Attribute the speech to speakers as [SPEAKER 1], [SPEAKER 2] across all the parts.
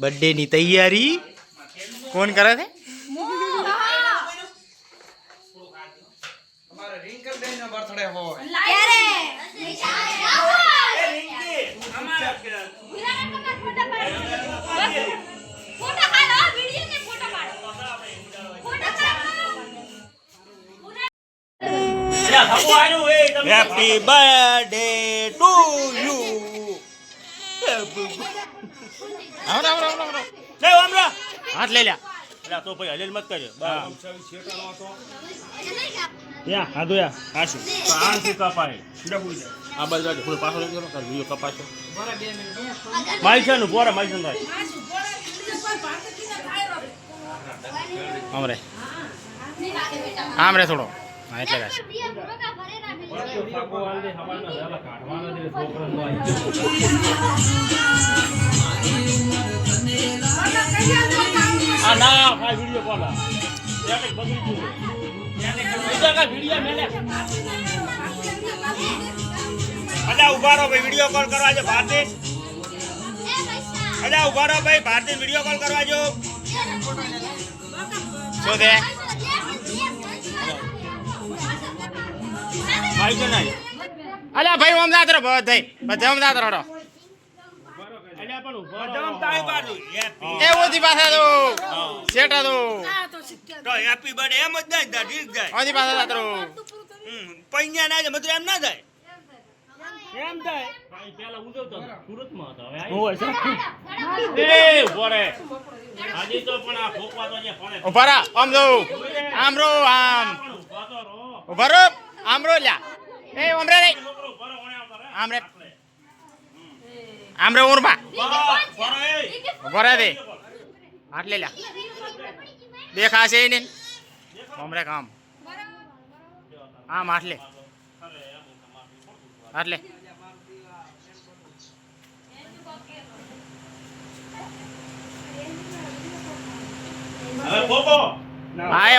[SPEAKER 1] Birthday ની તૈયારી? કોણ કરે છે?
[SPEAKER 2] યા થપ્પો આવ્યું એ તમે
[SPEAKER 3] હેપી બર્થડે ટુ યુ
[SPEAKER 1] આવો આવો આવો આવો
[SPEAKER 3] લે આમરા
[SPEAKER 1] હાથ લઈ
[SPEAKER 2] એટલે તો ભાઈ હલેલ મત કરજો
[SPEAKER 3] હા. યા હા દોયા આશુ
[SPEAKER 2] આણથી કપાય આ બાજુ જાજો થોડું પાછળ લઈ જાઓ વિડિયો કપાશે ભાઈ
[SPEAKER 1] આમ આમ રે થોડો હા, એટલે
[SPEAKER 2] ના આ વિડિયો કોલ એક બગડી બીજા કા વિડિયો મેલે
[SPEAKER 3] અલા ઊભા ભાઈ વિડિયો કોલ કરવા જો ભારતી ભાઈ
[SPEAKER 1] અલ્યા ભાઈ ઓમ જાત રહો બધાય બધા ઓમ જાત રહો
[SPEAKER 2] અલ્યા પણ ઊભો રહો.
[SPEAKER 3] જમ તાઈ બાજુ હેપી
[SPEAKER 1] એ ઓધી પાછા તો શેઠા તો.
[SPEAKER 3] તો હેપી બર્થડે એમ જ ના જાય ઠીક જાય
[SPEAKER 1] ઓધી પાછા જાત રહો
[SPEAKER 3] પૈયા ના જાય મતલબ એમ ના જાય એમ થાય.
[SPEAKER 2] ભાઈ પેલા ઉજવતો હતો. સુરતમાં હતો. હવે
[SPEAKER 3] હું હોય
[SPEAKER 2] એ ઊભો આજે તો પણ આ ફોકવા તો અહીંયા ફરે.
[SPEAKER 1] ઊભા રહો આમ જો આમ રો. આમ રો લ્યા. એ ઓમ રે. આમરે.
[SPEAKER 2] છોકરો ઊભો રહો, ઓણે આવતો રહે.
[SPEAKER 1] આમ રે આમ રે ઉર્મા
[SPEAKER 2] રહે
[SPEAKER 1] દે. હાથ લે. દેખાશે ને ઓમરે કામ. આમ હાથ લે. હાથ લે.
[SPEAKER 2] હવે પોપો
[SPEAKER 1] હા એ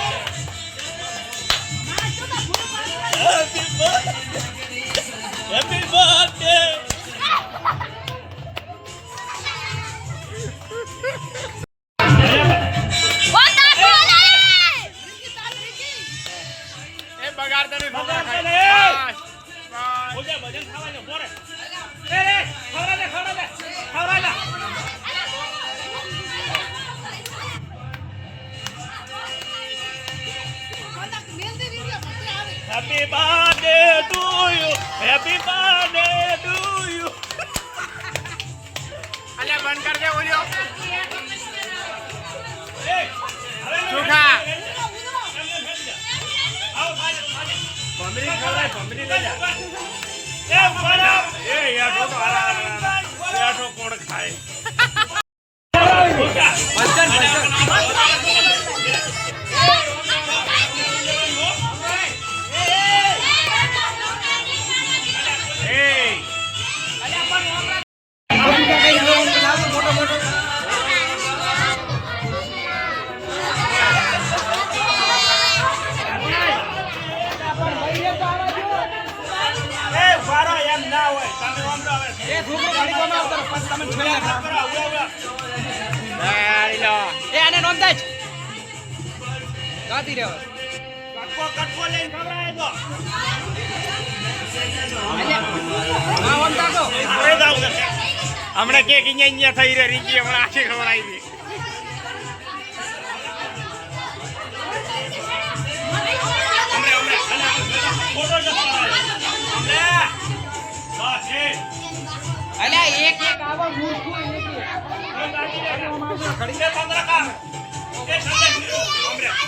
[SPEAKER 2] ભજન ખાવાને ઊભો રહે. એ રે, ખવડાવ ખવડાવ ખવડાવ
[SPEAKER 3] બર્થડે ટુ યુ
[SPEAKER 1] બંધ કર દે ઓલ્યો
[SPEAKER 2] એ, હવે નો
[SPEAKER 1] સુખા
[SPEAKER 2] આવો, ખાલી, ખાલી.
[SPEAKER 3] ભમરી ખવડાય ભમરી લઈ જા
[SPEAKER 2] એ, ઊભા
[SPEAKER 3] એ યાઠો તો હારા હારા યાઠો કોણ ખાય એ એ છોકરો ઘડી આવતો પછી
[SPEAKER 1] હમણાં કેક અહીંયા અહીંયા થઈ રહી રીંકી હમણાં આખી ખવડાવી દે
[SPEAKER 4] એક એક આવો મૂર્ખું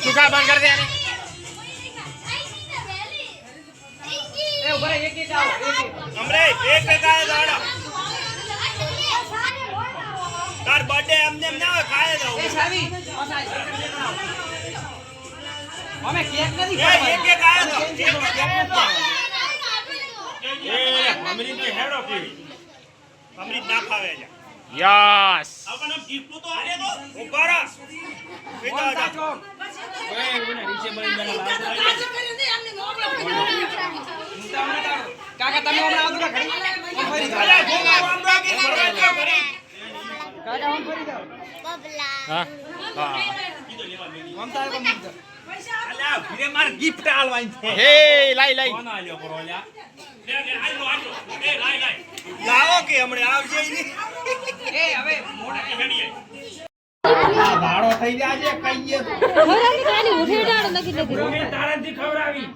[SPEAKER 1] ચૂકા બંધ કરી દે આને.
[SPEAKER 4] એ ઊભા એક એક આવો એક એક
[SPEAKER 3] હમણે એક ટકા દાડા તાર બર્થડે એમને એમ ના ખાય દો
[SPEAKER 4] એ સાવી અમે કેક નથી
[SPEAKER 3] એ
[SPEAKER 4] ખાવાની.
[SPEAKER 3] એક એક આયો. એ ને હેડો કેવી અમરીત ના ખાવે છે
[SPEAKER 1] યસ
[SPEAKER 3] આપણને ગિફ્ટ તો આલે તો ઊભા રહો પીતા
[SPEAKER 4] ઓમ
[SPEAKER 3] જા.
[SPEAKER 4] સાચો. ઊંધા હમણાં તારો. કાકા તમે હમણાં આવજો ઘડી. ફરી
[SPEAKER 1] હા હા.
[SPEAKER 3] અલ્યા, gift આલવાની છે.
[SPEAKER 1] હે લાઈ લાઈ
[SPEAKER 3] લે, લે, આઈ લો, એ, લાય, લાય. લાવો કે હમણે આવજે
[SPEAKER 4] એ હવે મોટા
[SPEAKER 3] એ
[SPEAKER 4] ભાડો થઈ જાય છે કહીએ તો.
[SPEAKER 5] ખવડાવી ઉઠી ડાળો નથી લીધી
[SPEAKER 4] તારાથી ખવડાવી